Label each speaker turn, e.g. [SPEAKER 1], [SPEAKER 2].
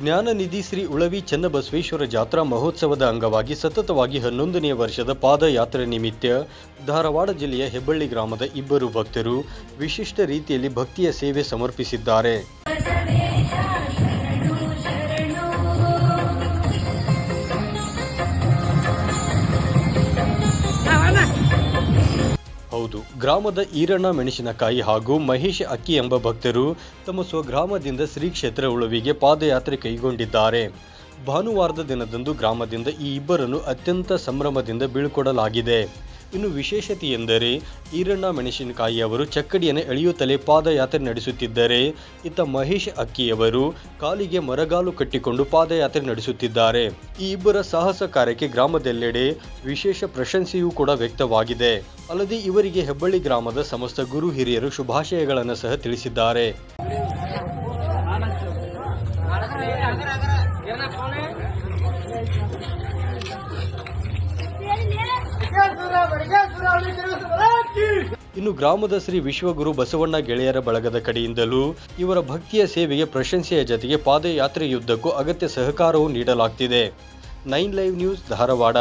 [SPEAKER 1] ಜ್ಞಾನನಿಧಿ ಶ್ರೀ ಉಳವಿ ಚನ್ನಬಸವೇಶ್ವರ ಜಾತ್ರಾ ಮಹೋತ್ಸವದ ಅಂಗವಾಗಿ ಸತತವಾಗಿ ಹನ್ನೊಂದನೆಯ ವರ್ಷದ ಪಾದಯಾತ್ರೆ ನಿಮಿತ್ತ ಧಾರವಾಡ ಜಿಲ್ಲೆಯ ಹೆಬ್ಬಳ್ಳಿ ಗ್ರಾಮದ ಇಬ್ಬರು ಭಕ್ತರು ವಿಶಿಷ್ಟ ರೀತಿಯಲ್ಲಿ ಭಕ್ತಿಯ ಸೇವೆ ಸಮರ್ಪಿಸಿದ್ದಾರೆ. ಹೌದು. ಗ್ರಾಮದ ಈರಣ್ಣ ಮೆಣಸಿನಕಾಯಿ ಹಾಗೂ ಮಹೇಶ್ ಅಕ್ಕಿ ಎಂಬ ಭಕ್ತರು ತಮ್ಮ ಸ್ವಗ್ರಾಮದಿಂದ ಶ್ರೀ ಕ್ಷೇತ್ರ ಉಳುವಿಗೆ ಪಾದಯಾತ್ರೆ ಕೈಗೊಂಡಿದ್ದಾರೆ. ಭಾನುವಾರದ ದಿನದಂದು ಗ್ರಾಮದಿಂದ ಈ ಇಬ್ಬರನ್ನು ಅತ್ಯಂತ ಸಂಭ್ರಮದಿಂದ ಬೀಳ್ಕೊಡಲಾಗಿದೆ. ಇನ್ನು ವಿಶೇಷತೆ ಎಂದರೆ ಈರಣ್ಣ ಮೆಣಸಿನಕಾಯಿ ಅವರು ಚಕ್ಕಡಿಯನ್ನು ಎಳೆಯುತ್ತಲೇ ಪಾದಯಾತ್ರೆ ನಡೆಸುತ್ತಿದ್ದರೆ. ಇತ್ತ ಮಹೇಶ್ ಅಕ್ಕಿಯವರು ಕಾಲಿಗೆ ಮರಗಾಲು ಕಟ್ಟಿಕೊಂಡು ಪಾದಯಾತ್ರೆ ನಡೆಸುತ್ತಿದ್ದಾರೆ. ಈ ಇಬ್ಬರ ಸಾಹಸ ಕಾರ್ಯಕ್ಕೆ ಗ್ರಾಮದೆಲ್ಲೆಡೆ ವಿಶೇಷ ಪ್ರಶಂಸೆಯೂ ಕೂಡ ವ್ಯಕ್ತವಾಗಿದೆ. ಅಲ್ಲದೆ ಇವರಿಗೆ ಹೆಬ್ಬಳ್ಳಿ ಗ್ರಾಮದ ಸಮಸ್ತ ಗುರು ಹಿರಿಯರು ಶುಭಾಶಯಗಳನ್ನು ಸಹ ತಿಳಿಸಿದ್ದಾರೆ. ಇನ್ನು ಗ್ರಾಮದ ಶ್ರೀ ವಿಶ್ವಗುರು ಬಸವಣ್ಣ ಗೆಳೆಯರ ಬಳಗದ ಕಡೆಯಿಂದಲೂ ಇವರ ಭಕ್ತಿಯ ಸೇವೆಗೆ ಪ್ರಶಂಸೆಯ ಜತೆಗೆ ಪಾದಯಾತ್ರೆಯುದ್ದಕ್ಕೂ ಅಗತ್ಯ ಸಹಕಾರವೂ ನೀಡಲಾಗ್ತಿದೆ. Nine live news Dharwad.